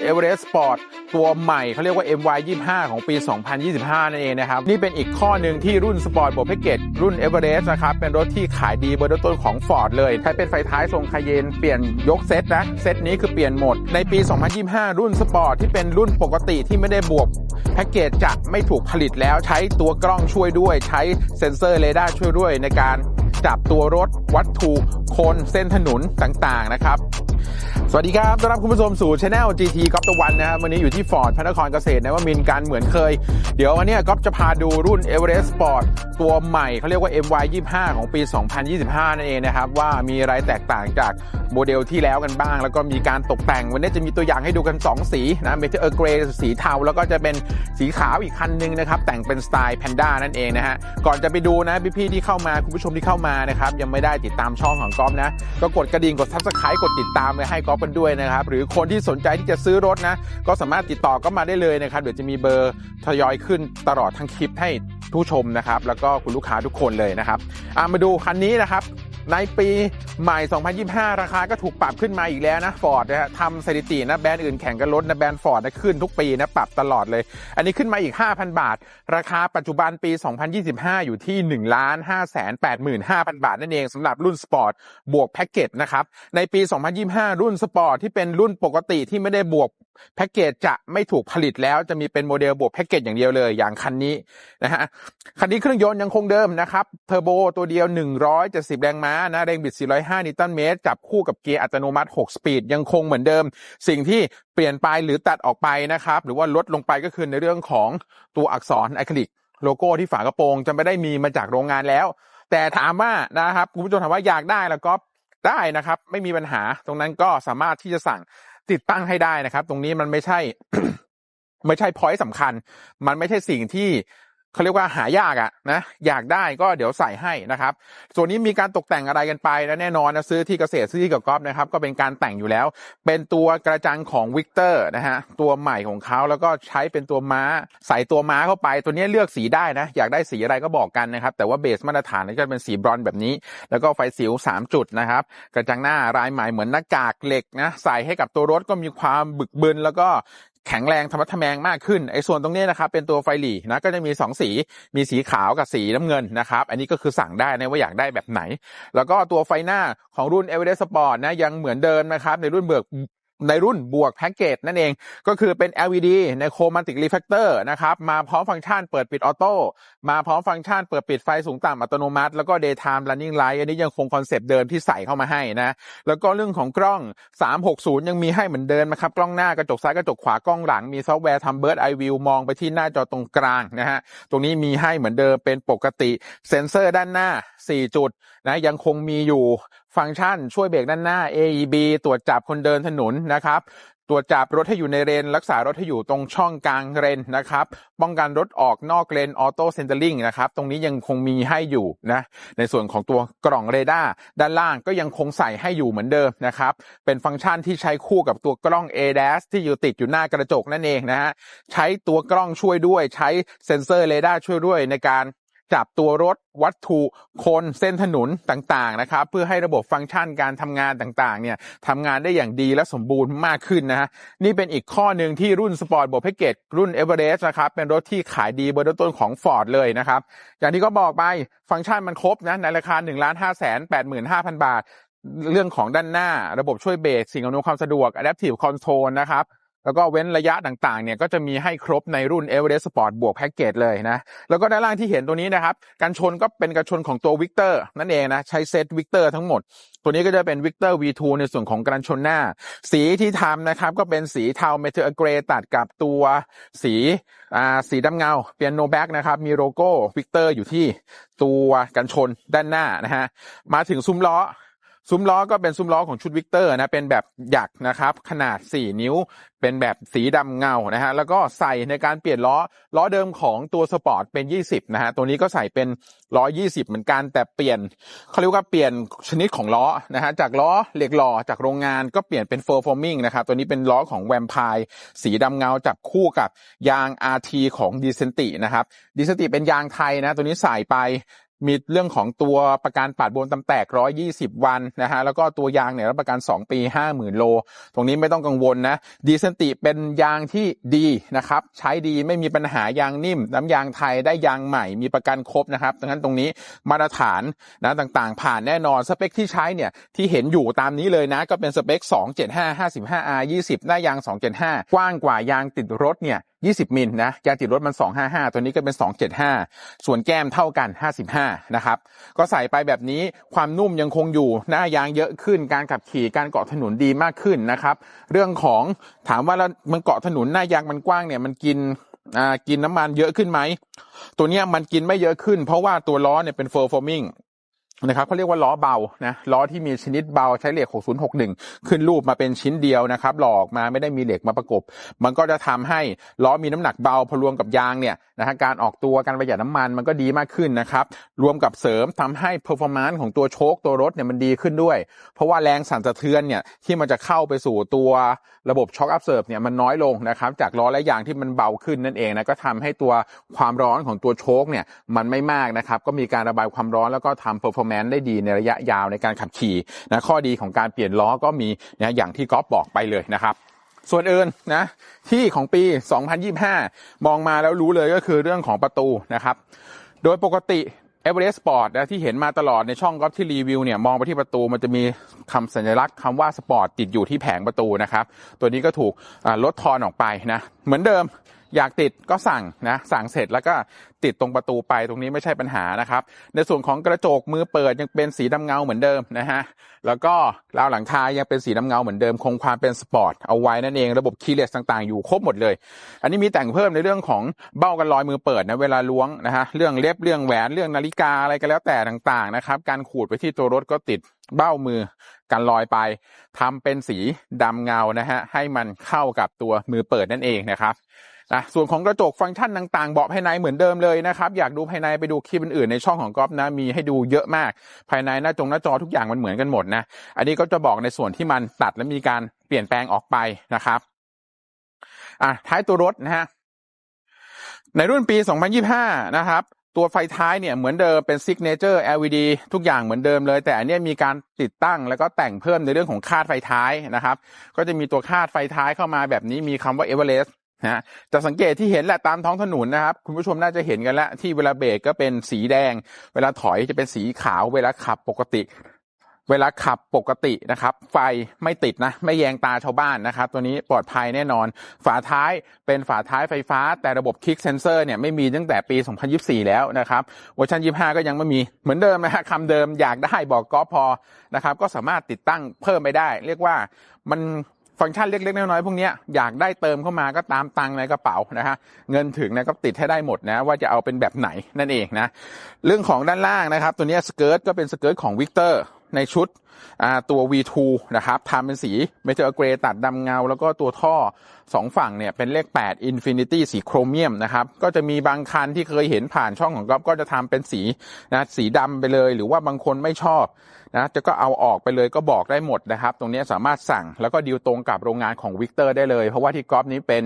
เอเวอเรสต์สปอร์ตตัวใหม่เขาเรียกว่า MY 25 ของปี 2025 นั่นเองนะครับ นี่เป็นอีกข้อหนึ่งที่รุ่นสปอร์ตบวกแพ็กเกจรุ่นเอเวอเรสต์นะครับ เป็นรถที่ขายดีเบอร์ต้นของ Ford เลยใช้เป็นไฟท้ายทรงคาเยน เปลี่ยนยกเซตนะ เซตนี้คือเปลี่ยนหมด ในปี 2025 รุ่นสปอร์ตที่เป็นรุ่นปกติที่ไม่ได้บวกแพ็กเกจจะไม่ถูกผลิตแล้วใช้ตัวกล้องช่วยด้วย ใช้เซ็นเซอร์เรดาร์ช่วยด้วยในการจับตัวรถวัตถุคนเส้นถนนต่างๆนะครับ สวัสดีครับ ต้อนรับคุณผู้ชมสู่ช anel GT ก๊อฟตะวันนะครับ วันนี้อยู่ที่ฟอร์ดพระนครเกษตรนะว่ามินการเหมือนเคย เดี๋ยววันนี้ก๊อฟจะพาดูรุ่น Everest Sport ตัวใหม่เขาเรียกว่า MY 25 ของปี 2025 นั่นเองนะครับ ว่ามีอะไรแตกต่างจากโมเดลที่แล้วกันบ้าง แล้วก็มีการตกแต่ง วันนี้จะมีตัวอย่างให้ดูกัน 2 สีนะเมทัลเออร์เกรสีเทา แล้วก็จะเป็นสีขาวอีกคันหนึงนะครับ แต่งเป็นสไตล์แพนด้านั่นเองนะฮะ ก่อนจะไปดูนะพี่ๆที่เข้ามาคุณผู้ชมที่เข้ามานะครับยังไม่ได้ติดตามช่องของก๊อฟนะก็กดกระดิ่งกด subscribe กดติดตามไว้ให้ก๊อฟกันด้วยนะครับ หรือคนที่สนใจที่จะซื้อรถนะ ก็สามารถติดต่อก็มาได้เลยนะครับ เดี๋ยวจะมีเบอร์ทยอยขึ้นตลอดทั้งคลิปให้ผู้ชมนะครับ แล้วก็คุณลูกค้าทุกคนเลยนะครับมาดูคันนี้นะครับ ในปีใหม่ 2025 ราคาก็ถูกปรับขึ้นมาอีกแล้วนะฟอร์ดนะฮะทำสถิตินะแบรนด์อื่นแข่งกันรถนะแบรนด์ฟอร์ดนะขึ้นทุกปีนะปรับตลอดเลย อันนี้ขึ้นมาอีก 5,000 บาท ราคาปัจจุบันปี 2025 อยู่ที่ 1 5 8 5 0 0 0 บาทนั่นเองสำหรับรุ่นสปอร์ตบวกแพ็กเกจนะครับในปี 2025 รุ่นสปอร์ตที่เป็นรุ่นปกติที่ไม่ได้บวกแพ็กเกจจะไม่ถูกผลิตแล้วจะมีเป็นโมเดลบวกแพ็กเกจอย่างเดียวเลยอย่างคันนี้นะฮะคันนี้เครื่องยนต์ยังคงเดิมนะครับเทอร์โบตัวเดียว 170 แรงม้านะแรงบิด 405 นิวตันเมตร จับคู่กับเกียร์อัตโนมัติ 6 สปีด ยังคงเหมือนเดิม สิ่งที่เปลี่ยนไปหรือตัดออกไปนะครับ หรือว่าลดลงไปก็คือในเรื่องของตัวอักษรไอคริลิกโลโก้ที่ฝากระโปรงจะไม่ได้มีมาจากโรงงานแล้ว แต่ถามว่านะครับคุณผู้ชมถามว่าอยากได้แล้วก็ได้นะครับ ไม่มีปัญหาตรงนั้นก็สามารถที่จะสั่งติดตั้งให้ได้นะครับ ตรงนี้มันไม่ใช่ ไม่ใช่พอยต์สำคัญ มันไม่ใช่สิ่งที่ เขาเรียกว่าหายากอะนะอยากได้ก็เดี๋ยวใส่ให้นะครับ ส่วนนี้มีการตกแต่งอะไรกันไปแล้วแน่นอนนะซื้อที่เกษตรซื้อที่กับกอล์ฟนะครับก็เป็นการแต่งอยู่แล้ว เป็นตัวกระจังของวิกเตอร์นะฮะตัวใหม่ของเขาแล้วก็ใช้เป็นตัวม้า ใส่ตัวม้าเข้าไป ตัวนี้เลือกสีได้นะ อยากได้สีอะไรก็บอกกันนะครับ แต่ว่าเบสมาตรฐานก็จะเป็นสีบรอนซ์แบบนี้ แล้วก็ไฟสิว 3 จุดนะครับ กระจังหน้ารายใหม่เหมือนหน้ากากเหล็กนะใส่ให้กับตัวรถก็มีความบึกบึนแล้วก็ แข็งแรงธรรมะทะแมงมากขึ้นไอ้ส่วนตรงนี้นะครับเป็นตัวไฟหลีนะก็จะมี 2 สีมีสีขาวกับสีน้ำเงินนะครับอันนี้ก็คือสั่งได้นะว่าอยากได้แบบไหน แล้วก็ตัวไฟหน้าของรุ่น e v e r e s t Sport นะยังเหมือนเดิมนะครับในรุ่นเบิก ในรุ่นบวกแพ็กเกจนั่นเอง ก็คือเป็น LED ในโคมาติกรีเฟกเตอร์นะครับ มาพร้อมฟังก์ชันเปิดปิดออโต้มาพร้อมฟังก์ชันเปิดปิดไฟสูงต่ำอัตโนมัติ แล้วก็ daytime running light อันนี้ยังคงคอนเซปต์เดิมที่ใส่เข้ามาให้นะ แล้วก็เรื่องของกล้อง 360 ยังมีให้เหมือนเดิมนะครับ กล้องหน้ากระจกซ้ายกระจกขวากล้องหลังมีซอฟต์แวร์ทำเบิร์ดไอวิวมองไปที่หน้าจอตรงกลางนะฮะตรงนี้มีให้เหมือนเดิมเป็นปกติเซ็นเซอร์ด้านหน้า 4 จุดนะยังคงมีอยู่ ฟังก์ชันช่วยเบรกด้านหน้า AEB ตรวจจับคนเดินถนนนะครับตรวจจับรถให้อยู่ในเลนรักษารถให้อยู่ตรงช่องกลางเลนนะครับ ป้องกันรถออกนอกเลนออโต้เซนเตอร์ลิงนะครับ ตรงนี้ยังคงมีให้อยู่นะ ในส่วนของตัวกล่องเรดาร์ด้านล่างก็ยังคงใส่ให้อยู่เหมือนเดิมนะครับ เป็นฟังก์ชันที่ใช้คู่กับตัวกล้อง ADAS ที่อยู่ติดอยู่หน้ากระจกนั่นเองนะฮะ ใช้ตัวกล้องช่วยด้วย ใช้เซ็นเซอร์เรดาร์ช่วยด้วยในการ จับตัวรถวัตถุคนเส้นถนนต่างๆนะครับ เพื่อให้ระบบฟังก์ชันการทำงานต่างๆเนี่ยทำงานได้อย่างดีและสมบูรณ์มากขึ้นนะฮะนี่เป็นอีกข้อหนึ่งที่รุ่นสปอร์ตบวกแพ็กเกจรุ่นเอเวอเรสต์นะครับเป็นรถที่ขายดีเบอร์ต้นของ Ford เลยนะครับ อย่างที่ก็บอกไปฟังก์ชันมันครบนะในราคา1 5 8 5 5 0 0 บาท เรื่องของด้านหน้าระบบช่วยเบรกสิ่งอำนวยความสะดวก Adaptive Control นะครับ แล้วก็เว้นระยะต่างๆ เนี่ยก็จะมีให้ครบในรุ่น Everest Sport บวกแพ็กเกจเลยนะ แล้วก็ด้านล่างที่เห็นตัวนี้นะครับ การชนก็เป็นการชนของตัว Victor นั่นเองนะ ใช้เซต Victor ทั้งหมด ตัวนี้ก็จะเป็น Victor V2 ในส่วนของการชนหน้า สีที่ทำนะครับ ก็เป็นสีเทา Metal Grey ตัดกับตัวสีอ่าสีดำเงาเปียโนแบ็กนะครับ มีโลโก้ Victor อยู่ที่ตัวกันชนด้านหน้านะฮะ มาถึงซุ้มล้อ ซุ้มล้อก็เป็นซุ้มล้อของชุดวิกเตอร์นะเป็นแบบหยักนะครับขนาด 4 นิ้ว เป็นแบบสีดำเงานะฮะแล้วก็ใส่ในการเปลี่ยนล้อล้อเดิมของตัวสปอร์ตเป็น 20นะฮะตัวนี้ก็ใส่เป็นล้อ20 เหมือนกันแต่เปลี่ยนเขาเรียกว่าเปลี่ยนชนิดของล้อนะฮะจากล้อเหล็กหล่อจากโรงงานก็เปลี่ยนเป็นเฟอร์ฟอร์มิงนะครับตัวนี้เป็นล้อของแวมไพร์สีดำเงาจับคู่กับยาง RT ของดีเซนตินะครับดีเซนติเป็นยางไทยนะตัวนี้ใส่ไป มีเรื่องของตัวประกันปาดบนตำแตก 120 วันนะฮะแล้วก็ตัวยางเนี่ยรับประกัน 2 ปี 50,000 โล ตรงนี้ไม่ต้องกังวลนะดีเซนติเป็นยางที่ดีนะครับใช้ดีไม่มีปัญหายางนิ่ม น้ำยางไทยได้ยางใหม่มีประกันครบนะครับดังนั้นตรงนี้มาตรฐานนะต่างๆ ผ่านแน่นอนสเปคที่ใช้เนี่ยที่เห็นอยู่ตามนี้เลยนะก็เป็นสเปค 275 55R 20 หน้ายาง 275 กว้างกว่ายางติดรถเนี่ย 20 มิลนะยางติดรถมัน 255 ตัวนี้ก็เป็น 275 ส่วนแก้มเท่ากัน 55 นะครับ ก็ใส่ไปแบบนี้ความนุ่มยังคงอยู่ หน้ายางเยอะขึ้น การขับขี่การเกาะถนนดีมากขึ้นนะครับ เรื่องของถามว่าแล้วมันเกาะถนนหน้ายางมันกว้างเนี่ยมันกินอ่ากินน้ำมันเยอะขึ้นไหม ตัวเนี้ยมันกินไม่เยอะขึ้น เพราะว่าตัวล้อเนี่ยเป็นเฟอร์ฟอร์มิง นะครับเขาเรียกว่าล้อเบานะล้อที่มีชนิดเบาใช้เหล็ก 6061 ขึ้นรูปมาเป็นชิ้นเดียวนะครับหลอกมาไม่ได้มีเหล็กมาประกบ มันก็จะทำให้ล้อมีน้ำหนักเบาพอรวมกับยางเนี่ยนะฮะการออกตัวการประหยัดน้ำมันมันก็ดีมากขึ้นนะครับรวมกับเสริมทำให้ performance ของตัวโชคตัวรถเนี่ยมันดีขึ้นด้วย เพราะว่าแรงสั่นสะเทือนเนี่ยที่มันจะเข้าไปสู่ตัวระบบช็อคอัพเซิร์ฟเนี่ยมันน้อยลงนะครับจากล้อและยางที่มันเบาขึ้นนั่นเองนะก็ทำให้ตัวความร้อนของตัวโชคเนี่ยมันไม่มากนะครับก็มีการระบายความร้อนแล้วก็ทำ performance ได้ดีในระยะยาวในการขับขี่นะข้อดีของการเปลี่ยนล้อก็มีนะอย่างที่ก๊อฟบอกไปเลยนะครับ ส่วนอื่นนะที่ของปี 2025 มองมาแล้วรู้เลยก็คือเรื่องของประตูนะครับ โดยปกติ e v e r e s t Sport นะที่เห็นมาตลอดในช่องก๊อฟที่รีวิวเนี่ยมองไปที่ประตูมันจะมีคำสัญลักษณ์คำว่าสปอร์ตติดอยู่ที่แผงประตูนะครับ ตัวนี้ก็ถูกลดทอนออกไปนะเหมือนเดิม อยากติดก็สั่งนะสั่งเสร็จแล้วก็ติดตรงประตูไปตรงนี้ไม่ใช่ปัญหานะครับ ในส่วนของกระจกมือเปิดยังเป็นสีดำเงาเหมือนเดิมนะฮะแล้วก็ราวหลังคายังเป็นสีดำเงาเหมือนเดิมคงความเป็นสปอร์ตเอาไว้นั่นเองระบบคีย์เลสต่างๆอยู่ครบหมดเลย อันนี้มีแต่งเพิ่มในเรื่องของเบ้ากันลอยมือเปิดนะเวลาล้วงนะฮะเรื่องเล็บเรื่องแหวนเรื่องนาฬิกาอะไรก็แล้วแต่ต่างๆนะครับการขูดไปที่ตัวรถก็ติดเบ้ามือกันลอยไปทำเป็นสีดำเงานะฮะให้มันเข้ากับตัวมือเปิดนั่นเองนะครับ นะส่วนของกระจกฟังก์ชันต่างๆเบาะภายในเหมือนเดิมเลยนะครับ อยากดูภายในไปดูคลิปอื่นๆในช่องของก๊อฟนะมีให้ดูเยอะมาก ภายในหน้าจงหน้าจอทุกอย่างมันเหมือนกันหมดนะอันนี้ก็จะบอกในส่วนที่มันตัดและมีการเปลี่ยนแปลงออกไปนะครับอะท้ายตัวรถนะฮะในรุ่นปี 2025 นะครับตัวไฟท้ายเนี่ยเหมือนเดิมเป็น Signature LED ทุกอย่างเหมือนเดิมเลย แต่อันนี้มีการติดตั้งแล้วก็แต่งเพิ่มในเรื่องของคาดไฟท้ายนะครับ ก็จะมีตัวคาดไฟท้ายเข้ามาแบบนี้มีคำว่า Everest นะจะสังเกตที่เห็นแหละตามท้องถนนนะครับ คุณผู้ชมน่าจะเห็นกันแล้ว ที่เวลาเบรกก็เป็นสีแดง เวลาถอยจะเป็นสีขาว เวลาขับปกติ เวลาขับปกตินะครับ ไฟไม่ติดนะ ไม่แยงตาชาวบ้านนะครับ ตัวนี้ปลอดภัยแน่นอน ฝาท้ายเป็นฝาท้ายไฟฟ้า แต่ระบบคลิกเซนเซอร์เนี่ยไม่มีตั้งแต่ปี 2024 แล้วนะครับเวอร์ชัน25 ก็ยังไม่มีเหมือนเดิมนะฮะคำเดิมอยากได้บอกก็พอนะครับ ก็สามารถติดตั้งเพิ่มไปได้ เรียกว่ามัน ฟังก์ชันเล็กๆน้อยๆพวกนี้อยากได้เติมเข้ามาก็ตามตังในกระเป๋านะฮะเงินถึงนะก็ติดให้ได้หมดนะว่าจะเอาเป็นแบบไหนนั่นเองนะเรื่องของด้านล่างนะครับตัวนี้สเกิร์ตก็เป็นสเกิร์ตของวิกเตอร์ในชุดตัว V2 นะครับทำเป็นสีเมทัลเกรตัดดำเงา แล้วก็ตัวท่อสองฝั่งเนี่ยเป็นเลข 8 Infinity สีโครเมียมนะครับ ก็จะมีบางคันที่เคยเห็นผ่านช่องของก๊อฟก็จะทำเป็นสีนะสีดำไปเลย หรือว่าบางคนไม่ชอบ นะจะก็เอาออกไปเลยก็บอกได้หมดนะครับ ตรงนี้สามารถสั่งแล้วก็ดีลตรงกับโรงงานของวิกเตอร์ได้เลย เพราะว่าที่กอล์ฟนี้เป็น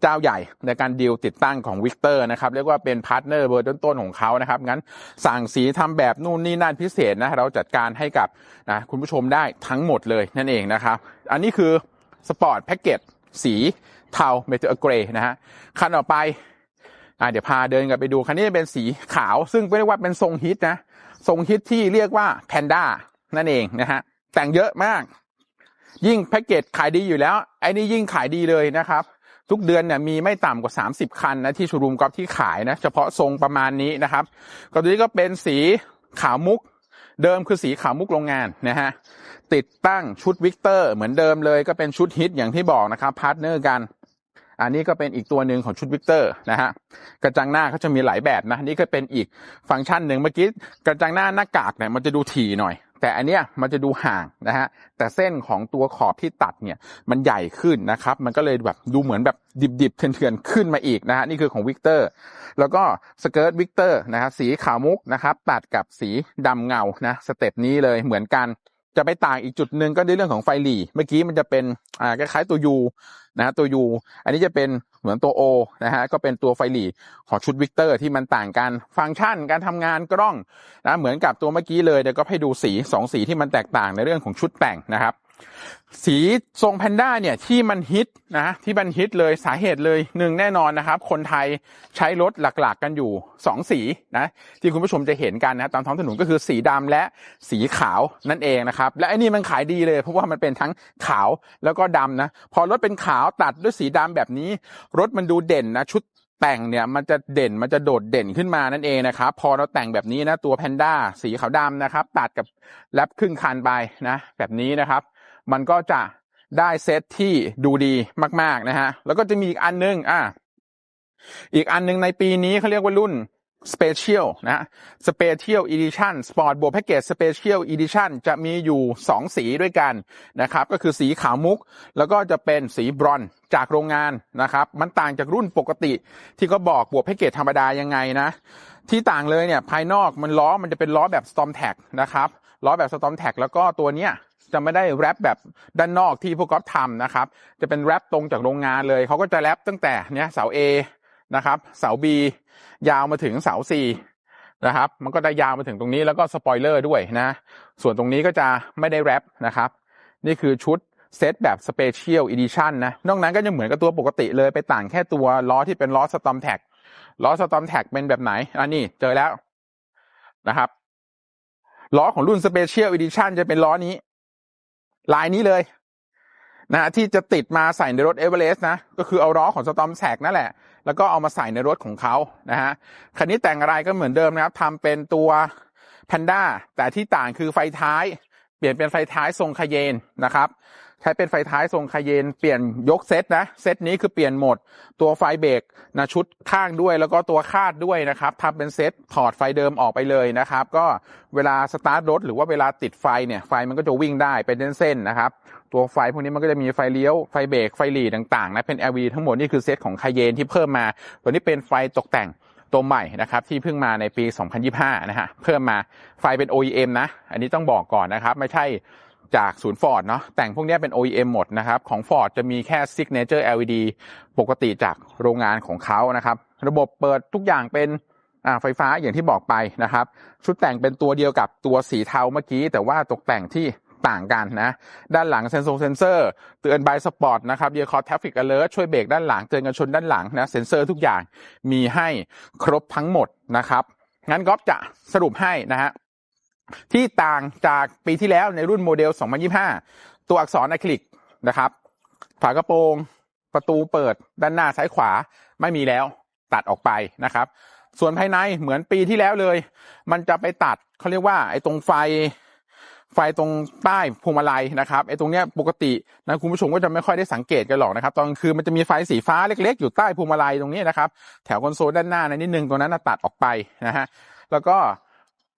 เจ้าใหญ่ในการดีลติดตั้งของวิกเตอร์นะครับเรียกว่าเป็นพาร์ทเนอร์เบอร์ต้นๆของเขานะครับงั้นสั่งสีทำแบบนู่นนี่นั่นพิเศษนะเราจัดการให้กับนะคุณผู้ชมได้ทั้งหมดเลยนั่นเองนะครับ อันนี้คือสปอร์ตแพ็กเกจสีเทาเมทัลเกรย์นะฮะคันต่อไปเดี๋ยวพาเดินกันไปดูคันนี้เป็นสีขาว ซึ่งเรียกว่าเป็นทรงฮิตนะ ทรงฮิตที่เรียกว่าแพนด้านั่นเองนะฮะแต่งเยอะมาก ยิ่งแพ็กเกจขายดีอยู่แล้ว ไอ้นี่ยิ่งขายดีเลยนะครับ ทุกเดือนเนี่ยมีไม่ต่ำกว่า 30 คันนะที่ชูรูมกอล์ฟที่ขายนะ เฉพาะทรงประมาณนี้นะครับก็ตัวนี้ก็เป็นสีขาวมุกเดิมคือสีขาวมุกโรงงานนะฮะติดตั้งชุดวิกเตอร์เหมือนเดิมเลยก็เป็นชุดฮิตอย่างที่บอกนะครับพาร์ทเนอร์กัน อันนี้ก็เป็นอีกตัวหนึ่งของชุดวิกเตอร์นะฮะกระจังหน้าเขาจะมีหลายแบบนะนี่ก็เป็นอีกฟังก์ชันหนึ่งเมื่อกี้กระจังหน้าหน้ากากเนี่ยมันจะดูถี่หน่อย แต่อันเนี้ยมันจะดูห่างนะฮะแต่เส้นของตัวขอบที่ตัดเนี่ยมันใหญ่ขึ้นนะครับ มันก็เลยแบบดูเหมือนแบบดิบๆเถื่อนๆขึ้นมาอีกนะฮะนี่คือของวิกเตอร์แล้วก็สเกิร์ตวิกเตอร์นะครับสีขาวมุกนะครับตัดกับสีดำเงานะสเต็ปนี้เลยเหมือนกันจะไปต่างอีกจุดหนึ่งก็ในเรื่องของไฟหลีเมื่อกี้มันจะเป็นอ่าคล้ายๆตัว U นะฮะตัว U อันนี้จะเป็นเหมือนตัว O นะฮะก็เป็นตัวไฟหลีของชุดวิกเตอร์ที่มันต่างกันฟังก์ชันการทำงานกล้องนะเหมือนกับตัวเมื่อกี้เลยเดี๋ยวก็ให้ดูสีสองสีที่มันแตกต่างในเรื่องของชุดแต่งนะครับ สีทรงแพนด้าเนี่ยที่มันฮิตนะที่มันฮิตเลยสาเหตุเลยหนึ่งแน่นอนนะครับ คนไทยใช้รถหลักๆกันอยู่สองสีนะที่คุณผู้ชมจะเห็นกันนะตามท้องถนนก็คือสีดำและสีขาวนั่นเองนะครับ และไอ้นี่มันขายดีเลยเพราะว่ามันเป็นทั้งขาวแล้วก็ดำนะพอรถเป็นขาวตัดด้วยสีดำแบบนี้ รถมันดูเด่นนะชุดแต่งเนี่ยมันจะเด่นมันจะโดดเด่นขึ้นมานั่นเองนะครับ พอเราแต่งแบบนี้นะตัวแพนด้าสีขาวดำนะครับ ตัดกับแรปครึ่งคันไปนะ แบบนี้นะครับ มันก็จะได้เซตที่ดูดีมาก ๆ นะฮะ แล้วก็จะมีอีกอันนึง อ่า อีกอันนึงในปีนี้เขาเรียกว่ารุ่น Special นะ Special Edition Sport บวกแพ็กเกจ Special Edition จะมีอยู่ 2 สีด้วยกันนะครับ ก็คือสีขาวมุก แล้วก็จะเป็นสีบรอนจากโรงงานนะครับ มันต่างจากรุ่นปกติ ที่เขาบอกบวกแพ็กเกจธรรมดายังไงนะ ที่ต่างเลยเนี่ย ภายนอกมันล้อมันจะเป็นล้อแบบ Storm Tag นะครับ ล้อแบบ Storm Tag แล้วก็ตัวเนี้ย จะไม่ได้แรปแบบด้านนอกที่พวกก๊อฟทำนะครับ จะเป็นแรปตรงจากโรงงานเลย เขาก็จะแรปตั้งแต่เนี้ยเสา A นะครับ เสา B ยาวมาถึงเสา C นะครับ มันก็ได้ยาวมาถึงตรงนี้แล้วก็สปอยเลอร์ด้วยนะ ส่วนตรงนี้ก็จะไม่ได้แรปนะครับ นี่คือชุดเซตแบบ Special Edition นนะ นอกนั้นก็จะเหมือนกับตัวปกติเลยไปต่างแค่ตัวล้อที่เป็นล้อสตอมแท็กล้อสตอมแท็กเป็นแบบไหน อันนี้เจอแล้วนะครับล้อของรุ่น Special Edition จะเป็นล้อนี้ ลายนี้เลยนะที่จะติดมาใส่ในรถเอเวอเรสต์นะก็คือเอาล้อของสตอมแสกนั่นแหละ แล้วก็เอามาใส่ในรถของเขานะฮะคันนี้แต่งอะไรก็เหมือนเดิมนะครับทำเป็นตัวแพนด้าแต่ที่ต่างคือไฟท้าย ลี่ยนเป็นไฟท้ายทรงคาเยนนะครับ ใช้เป็นไฟท้ายทรงคาเยนเปลี่ยนยกเซตนะเซตนี้คือเปลี่ยนหมด ตัวไฟเบรกนะชุดข้างด้วยแล้วก็ตัวคาดด้วยนะครับทำเป็นเซตถอดไฟเดิมออกไปเลยนะครับ ก็เวลาสตาร์ทรถหรือว่าเวลาติดไฟเนี่ยไฟมันก็จะวิ่งได้เป็นเส้นๆนะครับ ตัวไฟพวกนี้มันก็จะมีไฟเลี้ยวไฟเบรกไฟหลีต่างๆนะเป็น LED ทั้งหมดนี่คือเซตของคาเยนที่เพิ่มมา ตัวนี้เป็นไฟตกแต่ง ตัวใหม่นะครับที่เพิ่งมาในปี 2025 นะฮะเพิ่มมาไฟเป็น OEM นะ อันนี้ต้องบอกก่อนนะครับ ไม่ใช่จากศูนย์ฟอร์ดเนาะแต่งพวกนี้เป็น OEM หมดนะครับ ของ Ford จะมีแค่ Signature LED ปกติจากโรงงานของเขานะครับ ระบบเปิดทุกอย่างเป็นไฟฟ้าอย่างที่บอกไปนะครับ ชุดแต่งเป็นตัวเดียวกับตัวสีเทาเมื่อกี้ แต่ว่าตกแต่งที่ ต่างกันนะ ด้านหลังเซนโซเซนเซอร์เตือนบายสปอร์ตนะครับเดียคอร์ทราฟิกอเลอร์ช่วยเบรกด้านหลังเตือนกันชนด้านหลังนะเซนเซอร์ทุกอย่างมีให้ครบทั้งหมดนะครับงั้นก๊อฟจะสรุปให้นะฮะที่ต่างจากปีที่แล้วในรุ่นโมเดล 2025 ตัวอักษรอะคริลิกนะครับ ฝากระโปรงประตูเปิดด้านหน้าซ้ายขวาไม่มีแล้วตัดออกไปนะครับ ส่วนภายในเหมือนปีที่แล้วเลย มันจะไปตัดเขาเรียกว่าไอ้ตรงไฟ ไฟตรงใต้พวงมาลัยนะครับไอ้ตรงเนี้ยปกตินะคุณผู้ชมก็จะไม่ค่อยได้สังเกตกันหรอกนะครับตอนคืนมันจะมีไฟสีฟ้าเล็ก ๆ อยู่ใต้พวงมาลัยตรงนี้นะครับ แถวคอนโซลด้านหน้านะนิดนึงตรงนั้นตัดออกไปนะฮะแล้วก็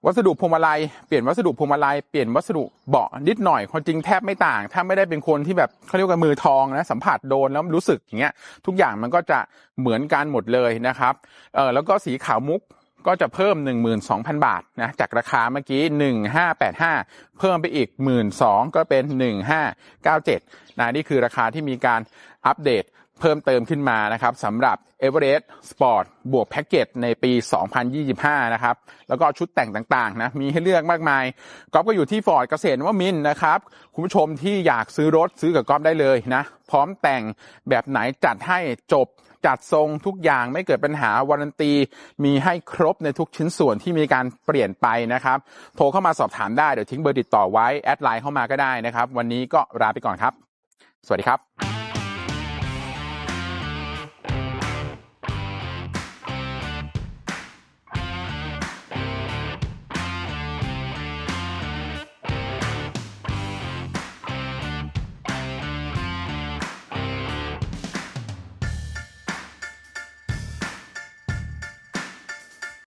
วัสดุพวงมาลัยเปลี่ยนวัสดุพวงมาลัยเปลี่ยนวัสดุเบาะนิดหน่อยความจริงแทบไม่ต่าง ถ้าไม่ได้เป็นคนที่แบบเขาเรียกว่ามือทองนะสัมผัสโดนแล้วรู้สึกอย่างเงี้ย ทุกอย่างมันก็จะเหมือนกันหมดเลยนะครับเออแล้วก็สีขาวมุก ก็จะเพิ่ม 12,000 บาทนะจากราคาเมื่อกี้ 1585 เพิ่มไปอีก 12,000ก็เป็น 1597นะนี่คือราคาที่มีการอัปเดตเพิ่มเติมขึ้นมานะครับสำหรับ Everest Sport บวกแพ็กเกจในปี 2025 นะครับ แล้วก็ชุดแต่งต่างๆนะมีให้เลือกมากมายก๊อฟก็อยู่ที่ฟอร์ดเกษตรว่ามินนะครับ คุณผู้ชมที่อยากซื้อรถซื้อกับก๊อฟได้เลยนะ พร้อมแต่งแบบไหนจัดให้จบ จัดทรงทุกอย่างไม่เกิดปัญหาวารันตีมีให้ครบในทุกชิ้นส่วนที่มีการเปลี่ยนไปนะครับโทรเข้ามาสอบถามได้เดี๋ยวทิ้งเบอร์ติดต่อไว้แอดไลน์เข้ามาก็ได้นะครับ วันนี้ก็ลาไปก่อนครับ สวัสดีครับ